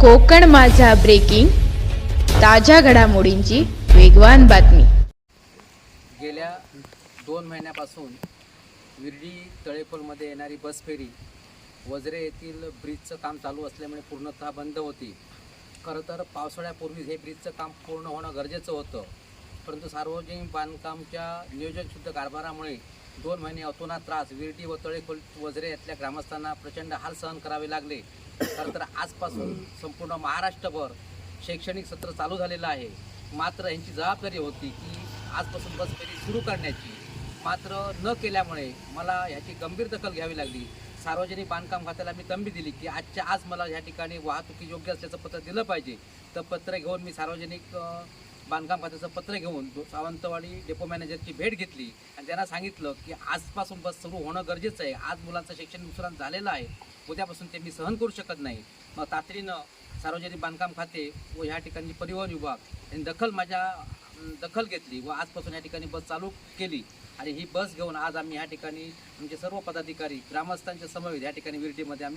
कोकण माझा ब्रेकिंग ताज्या घडामोडींची वेगवान बातमी. गेल्या दोन महिन्यापासून विर्डी तळेकोलमध्ये येणारी बस फेरी वजरे येथील ब्रिजचं काम चालू असल्यामुळे पूर्णतः बंद होती. खरं तर पावसाळ्यापूर्वीच हे ब्रिजचं काम पूर्ण होणं गरजेचं होतं. परंतु सार्वजनिक बांधकामच्या नियोजनशुद्ध कारभारामुळे दोन महिने अतोनात त्रास विरटी व तळेखोल वजरे यातल्या ग्रामस्थांना प्रचंड हाल सहन करावे लागले. खरं तर आजपासून संपूर्ण महाराष्ट्रभर शैक्षणिक सत्र चालू झालेलं आहे. मात्र यांची जबाबदारी होती की आजपासून बस फेरी सुरू करण्याची. मात्र न केल्यामुळे मला ह्याची गंभीर दखल घ्यावी लागली. सार्वजनिक बांधकाम खात्याला मी तंबी दिली की आजच्या आज मला ह्या ठिकाणी वाहतुकी योग्य असल्याचं पत्र दिलं पाहिजे. तर पत्र घेऊन मी सार्वजनिक बांधकाम खात्याचं पत्र घेऊन सावंतवाडी डेपो मॅनेजरची भेट घेतली. आणि त्यांना सांगितलं की आजपासून बस सुरू होणं गरजेचं आहे. आज मुलांचं शिक्षण नुकसान झालेलं आहे. उद्यापासून ते मी सहन करू शकत नाही. मग तातडीनं सार्वजनिक बांधकाम खाते व ह्या ठिकाणी परिवहन विभाग यांनी दखल माझ्या दखल घेतली व आजपासून या ठिकाणी बस चालू केली. आणि ही बस घेऊन आज आम्ही ह्या ठिकाणी आमचे सर्व पदाधिकारी ग्रामस्थांच्या समवेत या ठिकाणी विरटीमध्ये आम्ही